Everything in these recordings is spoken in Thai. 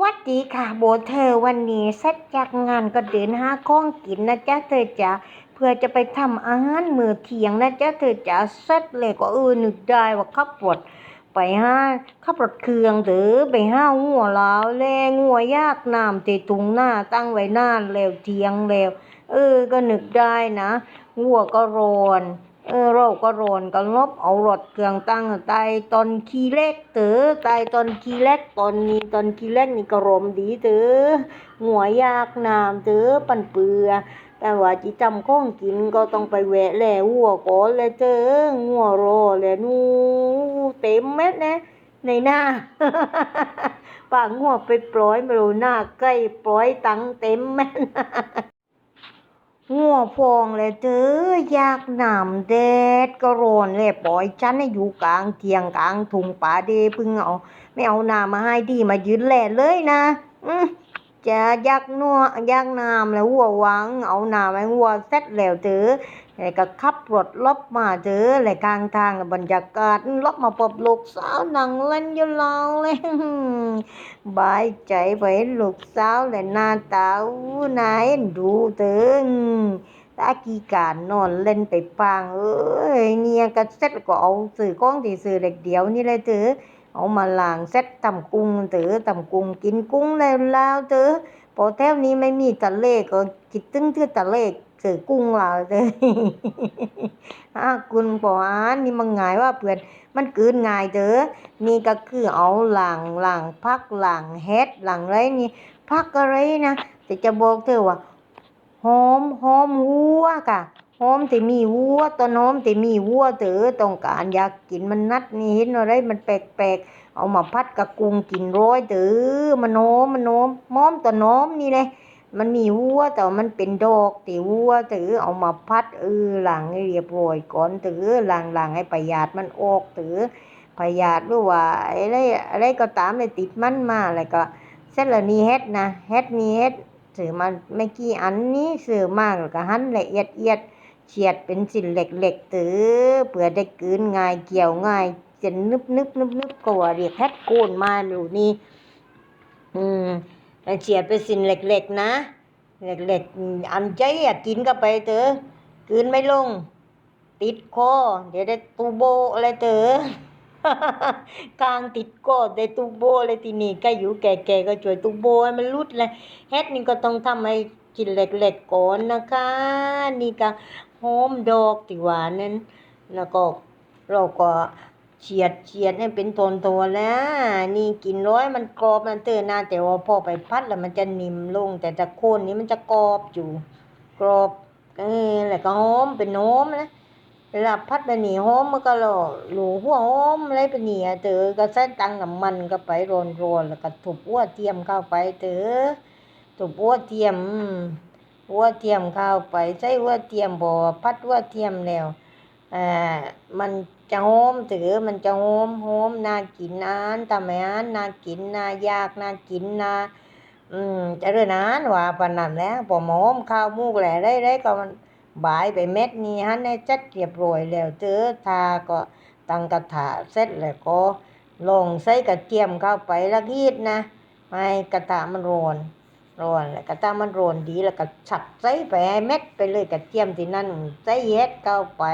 วัดดีค่ะโบเธอวันนี้เสร็จจากงานก็เดินหาของกินนะจ๊ะเธอจ๋าเพื่อจะไปทำอาหารมื้อเที่ยงนะจ๊ะเธอจ๋าเสร็จเลยก็เออนึกได้ว่าขับรถไปห้าขับรถเครื่องเด้อไปห้างัวลาวแลงัวยากน้ำเตตุงหน้าตั้งไว้นานแล้วเที่ยงแล้ว เออก็นึกได้นะงัวก็ร้อน เออเราก็โรนกันลบเอารถเครื่องตั้งตายตอนขี้เล็กเต๋อตายตอนขี้เล็กตอนนี้ตอนขี้เล็กนี่ก็รมดีเต๋อหัวยากน้ำเต๋อปันเปือ แต่ว่าจิจำข้องกินก็ต้องไปแวะแล่วัวก่อนเลยเต๋องัวรอเลยนูเต็มเม็ดนะในหน้าปากงัวไปปล่อยไม่รู้หน้าใกล้ปล่อยตังเต็มแม่น หัวพองเลยเด้อยากหนำแดดก็ร้อนเลยปล่อยฉันให้อยู่กลางเทียงกลางถุงป่าเดพึ่งเอา ไม่เอานามาให้ดีมายืนแหล่เลยนะ อืม จะยากนัวยากน้ำแล้วหัววัง เอาน้ำให้หัวเสร็จแล้วเด้อแล้วก็ขับรถลบมาเด้อเลยกลางทางบรรยากาศลบมาพบลูกสาวนั่งเล่นอยู่ลาวเลยบายใจไปลูกสาวและหน้าตาอู้นาเอ็นดูเถิงตากีการนอนเล่นไปปางเอ้ยเนี่ยก็เสร็จแล้วก็เอาสื่อกล้องที่สื่อเด็กเดียวนี่เลยเถอ เอามาล้างเสร็จตำกุ้งเถอตำกุ้งกินกุ้งแล้วแล้วเถอพอแถวนี้ไม่มีตะเลก็คิดถึงที่ตะเลสื่อกุ้งเราเถอะอาคุณปออานนี่มันง่ายว่าเพื่อนมันกืนง่ายเถอะนี่ก็คือเอาหลังหลังพักหลังเฮ็ดหลังอะไรนี่พักอะไรนะแต่จะบอกเธอว่าหอมหอมวัวกะ หอมแต่มีวัวต้นหอมแต่มีวัวเถอต้องการอยากกินมันนัดนี่เห็นอะไรมันแปลกๆเอามาพัดกับกุ้งกินร้อยเถอมันหอมมันหอมหอมต้นหอมนี่เลยมันมีวัวแต่มันเป็นดอกแต่วัวเถอเอามาพัดเออหลังให้เรียบร้อยก่อนเถอหลังหลังให้ประหยัดมันออกเถอพยาธิหรือว่าอะไรอะไรก็ตามเลยติดมันมาแล้วก็เสร็จแล้วนี่เฮ็ดนะเฮ็ดนี่เฮ็ดซื้อมาไม่กี่อันนี้ซื้อมาแล้วก็หั่นละเอียดเอียด เฉียดเป็นชิ้นเหล็กๆตือเพื่อได้กลืนง่ายเกี่ยวง่ายจะนึบนึบนึบนึบกว่าเรียกเฮ็ดโกนมาอยู่นี่อืมเฉียดเป็นชิ้นเหล็กๆนะเหล็กๆอันใจอะกินก็ไปเถอะกลืนไม่ลง ติดคอเดี๋ยวได้ตูโบอะไรเถอะกลางติดก็ได้ตูโบเลยทีนี้ก็อยู่แก่ๆก็ช่วยตูโบให้มันรุดเลยเฮ็ดนี่ก็ต้องทำให้ กินเล็กๆก่อนนะคะ นี่ก็หอมดอกที่ว่านั้นแล้วก็เราก็เฉียดเฉียดให้เป็นตนตัวแล้ว นี่กินร้อยมันกรอบมันเตือนนะแต่ว่าพอไปพัดแล้วมันจะนิ่มลง แต่ตะโคนนี้มันจะกรอบอยู่ กรอบเออแล้วก็หอมเป็นหอมนะเวลาพัดไปหนีหอมมันก็หล่อหลูหัวหอมอะไรไปหนีเตอก็ใส่ตังกับมันก็ไปโรนโรนแล้วก็ถูกอ้วเทียมเข้าไปเตอ ถูกอ้วเทียมอ้วเทียมเข้าไปใส่อ้วเทียมบ่พัดอ้วเทียมแล้วอ่ามันจะหอมเต๋อมันจะหอมหอมน่ากินนานทำไมอ่านน่ากินน่ายากน่ากินน่าอืมจะเรื่องนานว่าปนนั้นแหล้วพอหอมข้าวมูกแหล่ได้ได้ก็มันบายไปเม็ดนี้ฮันให้จัดเรียบร้อยแล้วเจอทาก็ตั้งกระถาเสร็จแล้วก็ลงใส่กระเทียมเข้าไปล้วยีดนะให้กระทะมันร้อน ร้อนแล้วกระทะมันร้อนดีแล้วก็ฉัดใส่ไปให้เม็ดไปเลยกระเทียมที่นั่นใส่เฮ็ดเข้าไป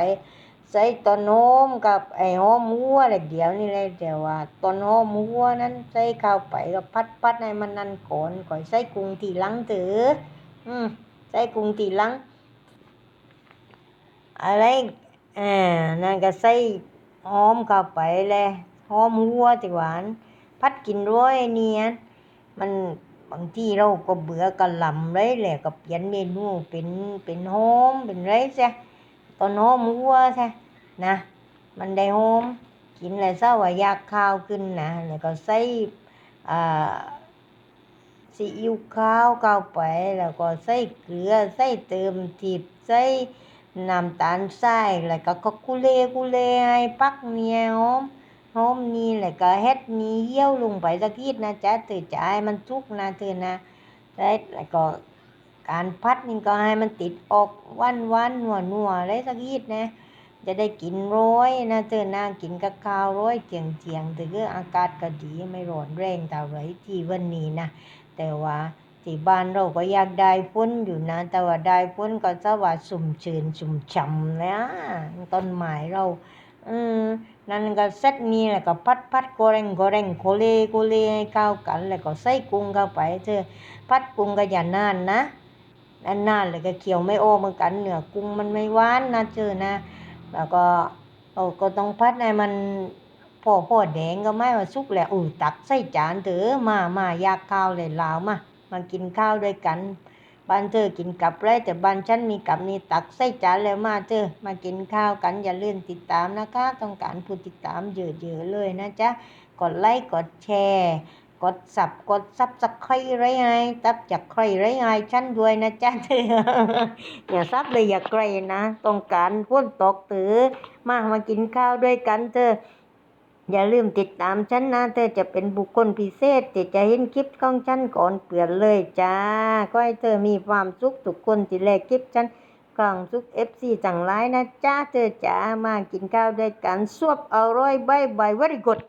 ใส่ต้นหอมกับไอ้หอมหัวอะไรเดี๋ยวนี่เลยแต่ว่าต้นหอมหัวนั้นใส่เข้าไปก็พัดพัดให้มันนั่นก่อนก่อนใส่กุ้งทีหลังเถอะอืมใส่กุ้งทีหลัง อะไรเอ่านั่นก็ใส่หอมเข้าไปเลยหอมหัวที่หวาน พัดกินด้วยเนี่ยมัน บางทีเราก็เบื่อกะหล่ำเลยแหละก็เปลี่ยนเมนูเป็นเป็นหอมเป็นไรซะตอนหอมหัวซะนะ มันได้หอมกินแล้วเศร้าว่าอยากข้าวขึ้นนะแล้วก็ใส่อ่าซีอิ๊วขาวเข้าไปแล้วก็ใส่เกลือใส่เติมทิพย์ใส่น้ำตาลทรายแล้วก็กุเลกุเลให้ปักเนี่ยหอ มมนี่แล้วก็เฮ็ดนี่เยี่ยวลงไปสักทีนะจ๊ะเธอจะให้มันสุกนะเธอนะแล้วก็การพัดนี่ก็ให้มันติดออกวานวานนัวนัวอะไรสักทีนะจะได้กินร้อยนะเธอนะกินกับข้าวร้อยเจียงเจียงๆแต่ก็อากาศก็ดีไม่ร้อนแรงเท่ไรที่วันนี้นะแต่ว่าที่บ้านเราก็อยากได้ฝนอยู่นะ แต่ว่าได้ฝนก็จะว่าสุ่มชื้นสุ่มฉ่ำนะต้นไม้เรา นั่นก็เสร็จนี่แล้วก็พัดพัดโกเร่งโกเร่งโคเลโคเลให้เข้ากัน แล้วก็ใส่กุ้งเข้าไปเธอพัดกุ้งก็อย่านานนะนานๆเลยก็เคี่ยวไม่โอเหมือนกันเนื้อกุ้งมันไม่หวานนะเจอนะ แล้วก็เราก็ต้องพัดให้มันพอพอแดงก็ไม่ว่าสุกแล้วอุ้ตักใส่จานเถอะมามาอยากข้าวเลยลาวมามากินข้าวด้วยกัน บ้านเธอกินกับไรแต่บ้านฉันมีกับนี่ตักใส่จานแล้วมาเธอมากินข้าวกันอย่าลืมติดตามนะคะ ต้องการผู้ติดตามเยอะๆเลยนะจ๊ะกดไลค์กดแชร์ กดสับกดซับสักใครไรไงตับจากใครไรไงฉันด้วยนะจ๊ะเธออย่าซับเลยอย่าไกลนะ ต้องการพ้นตกตือมามากินข้าวด้วยกันเธอ อย่าลืมติดตามฉันนะเธอจะเป็นบุคคลพิเศษที่จะเห็นคลิปของฉันก่อนเปลี่ยนเลยจ้าก็ให้เธอมีความสุขทุกคนที่แลกคลิปฉันกล่องสุกเอฟซีจังไรนะจ้าเธอจ๋ามากินข้าวด้วยกันสวบอร่อยบายบาย very good